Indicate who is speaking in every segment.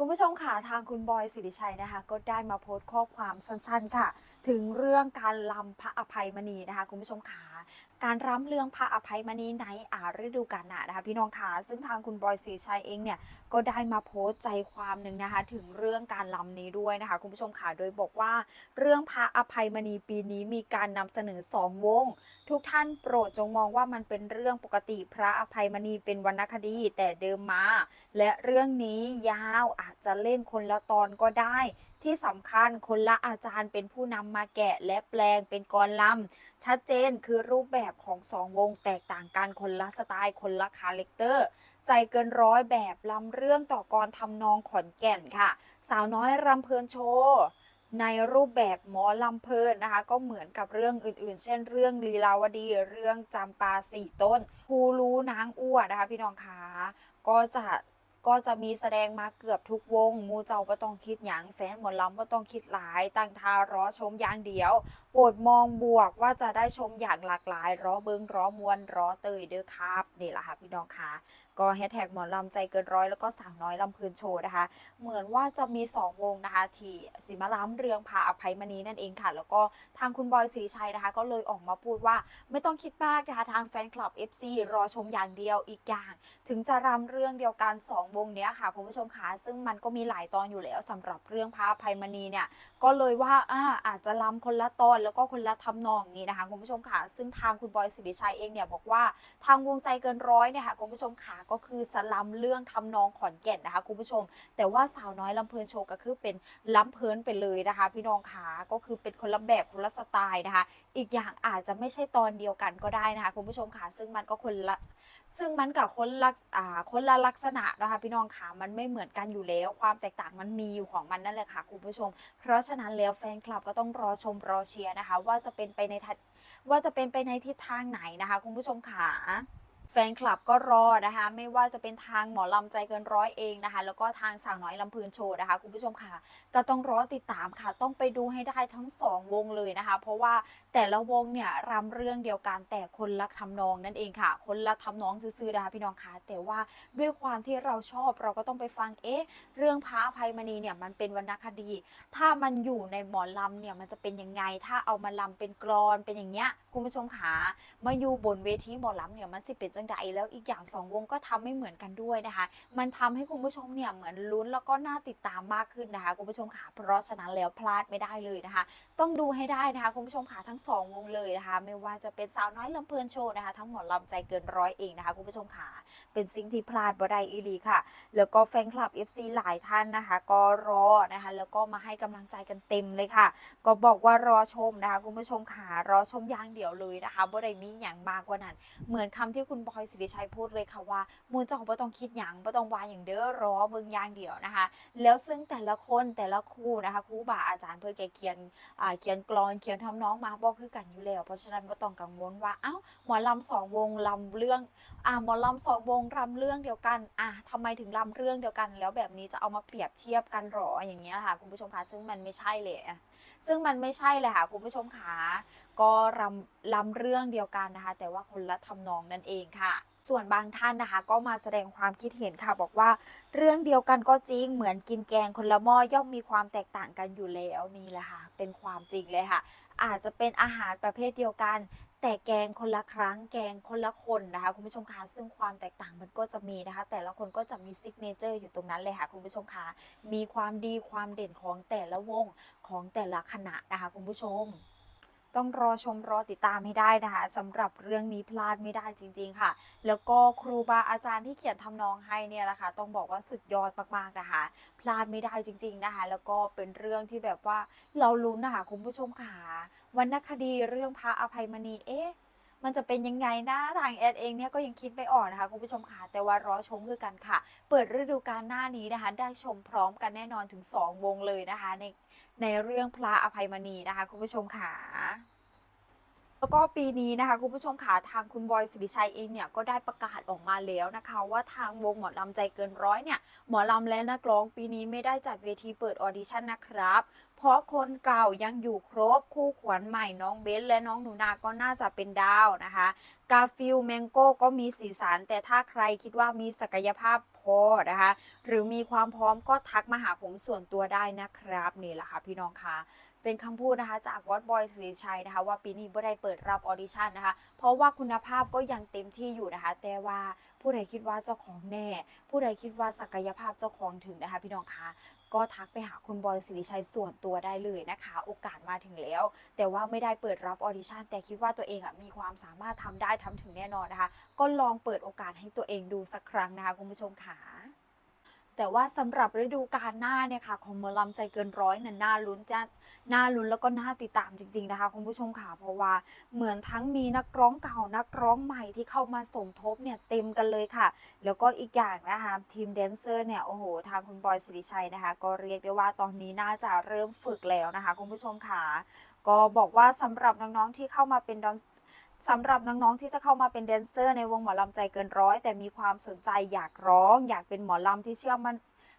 Speaker 1: คุณผู้ชมค่ะทางคุณบอยสิริชัยนะคะ ก็ได้มาโพสต์ข้อความสั้นๆค่ะ ถึงเรื่องการลำพระอภัยมณีนะคะ คุณผู้ชมค่ะ การรำเรื่องพระอภัยมณีในอาฤดูกาลหนานะคะพี่น้องคะซึ่งทางคุณบอยสิริชัยเองเนี่ยก็ได้มาโพสต์ใจความหนึ่งนะคะถึงเรื่องการลำนี้ด้วยนะคะคุณผู้ชมค่ะโดยบอกว่า เรื่องพระอภัยมณีปีนี้มีการนำเสนอสองวง ทุกท่านโปรดจงมองว่ามันเป็นเรื่องปกติพระอภัยมณีเป็นวรรณคดีแต่เดิมมา และเรื่องนี้ยาวอาจจะเล่นคนละตอนก็ได้ ที่สำคัญคนละอาจารย์เป็นผู้นำมาแกะและแปลงเป็นกรลำชัดเจนคือรูปแบบของสองวงแตกต่างกันคนละสไตล์คนละคาแรคเตอร์ใจเกินร้อยแบบลำเรื่องต่อกรทำนองขอนแก่นค่ะ สาวน้อยรำเพลินโชว์ในรูปแบบหมอลำเพลินนะคะ ก็เหมือนกับเรื่องอื่นๆ เช่น เรื่องลีลาวดี เรื่องจำปาสี่ต้นภูรู้นางอ้วนนะคะ พี่น้องคะก็จะ ก็จะมีแสดงมาเกือบทุกวง มูเจ้าก็ต้องคิดหยังแฟนหมอลำก็ต้องคิดหลายตั้งทารอชมอย่างเดียวโปรดมองบวกว่าจะได้ชมอย่างหลากหลาย รอเบิงรอมวนรอเตยเด้อครับนี่แหละค่ะพี่น้องค่ะ ก็แฮชแท็กหมอลำใจเกินร้อยแล้วก็สาวน้อยลำพลินโชว์นะคะ เหมือนว่าจะมี 2 วงนะคะ ที่สิมาล้ำเรืองพาอภัยมณีนั่นเองค่ะ แล้วก็ทางคุณบอยศรีชัยนะคะ ก็เลยออกมาพูดว่าไม่ต้องคิดมากนะคะ ทางแฟนคลับ FC รอชมอย่างเดียวอีกอย่าง ถึงจะรำเรื่องเดียวกัน 2 วงเนี้ยค่ะคุณผู้ชมคะซึ่งมันก็มีหลายตอนอยู่แล้วสำหรับเรื่องพระอภัยมณีเนี่ยก็เลยว่าอ่าอาจจะลำคนละตอนแล้วก็คนละทำนองนี้นะคะคุณผู้ชมค่ะซึ่งทางคุณบอยสิริชัยเองเนี่ยบอกว่าทางวงใจเกินร้อยเนี่ยค่ะคุณผู้ชมค่ะก็คือจะลำเรื่องทำนองขอนแก่นนะคะคุณผู้ชม แต่ว่าสาวน้อยลำเพลินโชว์ก็คือเป็นลำเพลินไปเลยนะคะ พี่น้องค่ะก็คือเป็นคนละแบบคนละสไตล์นะคะ อีกอย่างอาจจะไม่ใช่ตอนเดียวกันก็ได้นะคะคุณผู้ชมค่ะซึ่งมันก็คนละซึ่งมันกับคนลักษอ่าคนละลักษณะนะคะพี่น้องค่ะมันไม่เหมือนกันอยู่แล้ว ความแตกต่างมันมีอยู่ของมันนั่นแหละค่ะคุณผู้ชม เพราะฉะนั้นแล้วแฟนคลับก็ต้องรอชมรอเชียร์นะคะ ว่าจะเป็นไปในทัศว่าจะเป็นไปในทิศทางไหนนะคะ คุณผู้ชมค่ะ แฟนคลับก็รอนะคะ ไม่ว่าจะเป็นทางหมอลำใจเกินร้อยเองนะคะ แล้วก็ทางสาวน้อยลำพูนโชว์นะคะ คุณผู้ชมค่ะ ก็ต้องรอติดตามค่ะ ต้องไปดูให้ได้ทั้งสองวงเลยนะคะ เพราะว่าแต่ละวงเนี่ยรำเรื่องเดียวกันแต่คนละทำนองนั่นเองค่ะ คนละทำนองซื่อๆนะคะพี่น้องค่ะแต่ว่าด้วยความที่เราชอบเราก็ต้องไปฟังเอ๊ะ เรื่องพระอภัยมณีเนี่ยมันเป็นวรรณคดี ถ้ามันอยู่ในหมอลำเนี่ยมันจะเป็นยังไง ถ้าเอามาลำเป็นกรอนเป็นอย่างเงี้ยคุณผู้ชมขามาอยู่บนเวทีหมอลำเนี่ยมันสิเป็นจังใดแล้วอีกอย่างสองวงก็ทำไม่เหมือนกันด้วยนะคะ มันทำให้คุณผู้ชมเนี่ยเหมือนลุ้นแล้วก็น่าติดตามมากขึ้นนะคะคุณผู้ชมขาเพราะฉะนั้นแล้วพลาดไม่ได้เลยนะคะ ต้องดูให้ได้นะคะคุณผู้ชมขาทั้งสองวงเลยนะคะ ไม่ว่าจะเป็นสาวน้อยลำเพลินโชว์นะคะ ทั้งหมอลำใจเกินร้อยเองนะคะคุณผู้ชมขาเป็นสิ่งที่พลาดบ่ได้อีลีค่ะ แล้วก็แฟนคลับ FC หลายท่านนะคะ ก็รอนะคะ แล้วก็มาให้กำลังใจกันเต็มเลยค่ะ ก็บอกว่ารอชมนะคะคุณผู้ชมค่ะรอชมอย่างเดียวเลยนะคะบ่ได้มีอย่างมากกว่านั้น เหมือนคำที่คุณบอยสิริชัยพูดเลยค่ะว่ามูลเจ้าบ่ต้องคิดอย่างบ่ต้องวายอย่างเด้อรอเบิ่งอย่างเดียวนะคะ แล้วซึ่งแต่ละคนแต่ละครูนะคะครูบาอาจารย์เพื่อแกเขียนอ่าเขียนกลอนเขียนทำน้องมาบอกคือกันอยู่แล้วเพราะฉะนั้นบ่ต้องกังวลว่าเอ้าหมอลำสองวงลำเรื่องอ่าหมอลำสองวงรำเรื่องเดียวกันอะทำไมถึงรำเรื่องเดียวกัน แล้วแบบนี้จะเอามาเปรียบเทียบกันหรออย่างเงี้ยค่ะคุณผู้ชมคะซึ่งมันไม่ใช่เลยซึ่งมันไม่ใช่เลยค่ะคุณผู้ชมคะ ก็รำรำเรื่องเดียวกันนะคะ แต่ว่าคนละทำนองนั่นเองค่ะ ส่วนบางท่านนะคะ ก็มาแสดงความคิดเห็นค่ะ บอกว่าเรื่องเดียวกันก็จริงเหมือนกินแกงคนละหม้อย่อมมีความแตกต่างกันอยู่แล้วนี่แหละค่ะ เป็นความจริงเลยค่ะ อาจจะเป็นอาหารประเภทเดียวกัน แต่แกงคนละครั้ง แกงคนละคนนะคะ คุณผู้ชมคะซึ่งความแตกต่างมันก็จะมีนะคะ แต่ละคนก็จะมีซิกเนเจอร์อยู่ตรงนั้นเลยค่ะคุณผู้ชมคะมีความดีความเด่นของแต่ละวงของแต่ละคณะนะคะ คุณผู้ชม ต้องรอชมรอติดตามให้ได้นะคะสำหรับเรื่องนี้พลาดไม่ได้จริง ๆ ค่ะ แล้วก็ครูบาอาจารย์ที่เขียนทำนองให้เนี่ยแหละค่ะต้องบอกว่าสุดยอดมากๆนะคะ พลาดไม่ได้จริง ๆนะคะ แล้วก็เป็นเรื่องที่แบบว่าเราลุ้นนะคะคุณผู้ชมค่ะวรรณคดีเรื่องพระอภัยมณีเอ๊ะ มันจะเป็นยังไงนะทางแอดเองเนี่ยก็ยังคิดไม่ออกนะคะคุณผู้ชมค่ะแต่ว่ารอชมคือกันค่ะ เปิดฤดูกาลหน้านี้นะคะ ได้ชมพร้อมกันแน่นอนถึง 2 วงเลยนะคะ ในในเรื่องพระอภัยมณีนะคะ คุณผู้ชมค่ะ แล้วก็ปีนี้นะคะคุณผู้ชมค่ะทางคุณบอยสิริชัยเองเนี่ยก็ได้ประกาศออกมาแล้วนะคะ ว่าทางวงหมอลำใจเกินร้อยเนี่ยหมอลำและนักร้องปีนี้ไม่ได้จัดเวทีเปิดออดิชั่นนะครับ เพราะคนเก่ายังอยู่ครบคู่ขวัญใหม่น้องเบสและน้องหนูนาก็น่าจะเป็นดาวนะคะ กาฟิลแมงโก้ก็มีสีสันแต่ถ้าใครคิดว่ามีศักยภาพผอนะคะ หรือมีความพร้อมก็ทักมาหาผมส่วนตัวได้นะครับนี่แหละค่ะพี่น้องค่ะ เป็นคำพูดนะคะจากวอตบอยสิริชัยนะคะว่าปีนี้ไม่ได้เปิดรับออดิชั่นนะคะ เพราะว่าคุณภาพก็ยังเต็มที่อยู่นะคะ แต่ว่าผู้ใดคิดว่าเจ้าของแน่ ผู้ใดคิดว่าศักยภาพเจ้าของถึงนะคะ พี่น้องคะก็ทักไปหาคุณบอยสิริชัยส่วนตัวได้เลยนะคะ โอกาสมาถึงแล้ว แต่ว่าไม่ได้เปิดรับออดิชั่น แต่คิดว่าตัวเองอะมีความสามารถทำได้ทำถึงแน่นอนนะคะ ก็ลองเปิดโอกาสให้ตัวเองดูสักครั้งนะคะคุณผู้ชมค่ะ แต่ว่าสำหรับฤดูกาลหน้าเนี่ยค่ะของหมอลำใจเกินร้อยน่ะน่าลุ้นจะน่าลุ้นแล้วก็น่าติดตามจริงๆนะคะคุณผู้ชมค่ะเพราะว่าเหมือนทั้งมีนักร้องเก่านักร้องใหม่ที่เข้ามาสมทบเนี่ยเต็มกันเลยค่ะ แล้วก็อีกอย่างนะคะทีมแดนเซอร์เนี่ยโอ้โหทางคุณบอยสิริชัยนะคะ ก็เรียกได้ว่าตอนนี้น่าจะเริ่มฝึกแล้วนะคะคุณผู้ชมค่ะก็บอกว่าสำหรับน้องๆที่เข้ามาเป็น สำหรับน้องๆที่จะเข้ามาเป็นแดนเซอร์ในวงหมอลำใจเกินร้อย แต่มีความสนใจอยากร้อง อยากเป็นหมอลำที่เชื่อมัน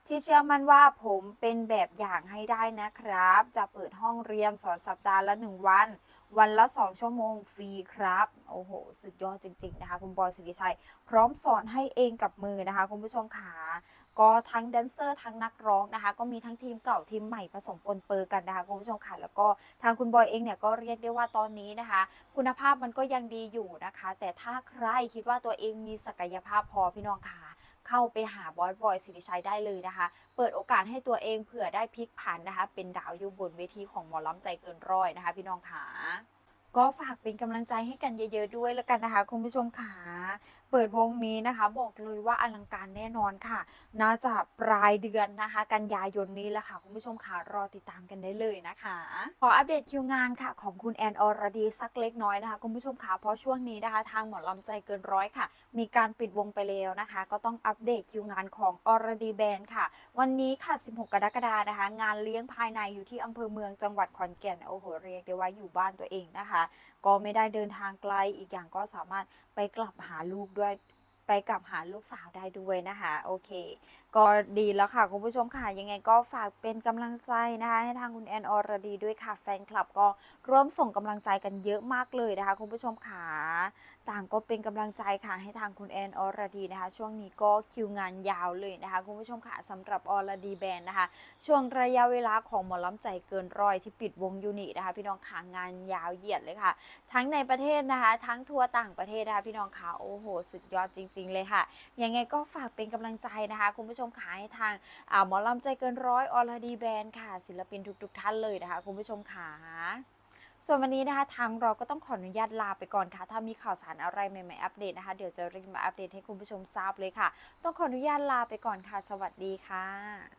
Speaker 1: ที่เชื่อมั่นว่าผมเป็นแบบอย่างให้ได้นะครับ จะเปิดห้องเรียนสอนสัปดาห์ละหนึ่งวัน วันละ2ชั่วโมงฟรีครับ โอ้โห สุดยอดจริง ๆ นะคะ คุณบอยสิริชัย พร้อมสอนให้เองกับมือนะคะ คุณผู้ชมค่ะ ก็ทั้งแดนเซอร์ทั้งนักร้องนะคะ ก็มีทั้งทีมเก่าทีมใหม่ผสมปนเปื้อกันนะคะคุณผู้ชมค่ะแล้วก็ทางคุณบอยเองเนี่ยก็เรียกได้ว่าตอนนี้นะคะ คุณภาพมันก็ยังดีอยู่นะคะ แต่ถ้าใครคิดว่าตัวเองมีศักยภาพพอพี่น้องค่ะเข้าไปหาบอสบอยสิริชัยได้เลยนะคะ เปิดโอกาสให้ตัวเองเผื่อได้พลิกผันนะคะ เป็นดาวอยู่บนเวทีของหมอล้ำใจเกินร้อยนะคะ พี่น้องค่ะ ก็ฝากเป็นกำลังใจให้กันเยอะ ๆ ด้วยแล้วกันนะคะ คุณผู้ชมค่ะเปิดวงนี้นะคะ บอกเลยว่าอลังการแน่นอนค่ะ น่าจะปลายเดือนนะคะ กันยายนนี้แหละค่ะ คุณผู้ชมค่ะรอติดตามกันได้เลยนะคะ ขออัปเดตคิวงานค่ะของคุณแอนอรดีสักเล็กน้อยนะคะ คุณผู้ชมค่ะเพราะช่วงนี้นะคะ ทางหมอลำใจเกินร้อยค่ะ มีการปิดวงไปแล้วนะคะ ก็ต้องอัปเดตคิวงานของอรดีแบนด์ค่ะ วันนี้ค่ะ 16 กรกฎานะคะ งานเลี้ยงภายในอยู่ที่อำเภอเมืองจังหวัดขอนแก่น โอ้โห เรียกได้ว่าอยู่บ้านตัวเองนะคะ ก็ไม่ได้เดินทางไกล อีกอย่างก็สามารถไปกลับหาลูกด้วยไปกลับหาลูกสาวได้ด้วยนะคะ โอเค ก็ดีแล้วค่ะ คุณผู้ชมค่ะ ยังไงก็ฝากเป็นกำลังใจนะคะให้ทางคุณแอนอรดีด้วยค่ะ แฟนคลับก็ร่วมส่งกำลังใจกันเยอะมากเลยนะคะ คุณผู้ชมค่ะ ต่างก็เป็นกำลังใจค่ะให้ทางคุณแอนอรดีนะคะ ช่วงนี้ก็คิวงานยาวเลยนะคะ คุณผู้ชมค่ะสำหรับอรดีแบนนะคะ ช่วงระยะเวลาของหมอล้ำใจเกินร้อยที่ปิดวงยูนินะคะ พี่น้องขางานยาวเหยียดเลยค่ะ ทั้งในประเทศนะคะ ทั้งทัวร์ต่างประเทศนะคะพี่น้องค่ะโอ้โห สุดยอดจริง ๆ เลยค่ะ ยังไงก็ฝากเป็นกำลังใจนะคะ คุณผู้ชมค่ะให้ทางหมอลำใจเกินร้อยอรดีแบนค่ะ ศิลปินทุก ๆ ท่านเลยนะคะ คุณผู้ชมค่ะ ส่วนวันนี้นะคะทางเราก็ต้องขออนุญาตลาไปก่อนค่ะ ถ้ามีข่าวสารอะไรใหม่ๆอัปเดตนะคะ เดี๋ยวจะรีบมาอัปเดตให้คุณผู้ชมทราบเลยค่ะ ต้องขออนุญาตลาไปก่อนค่ะ สวัสดีค่ะ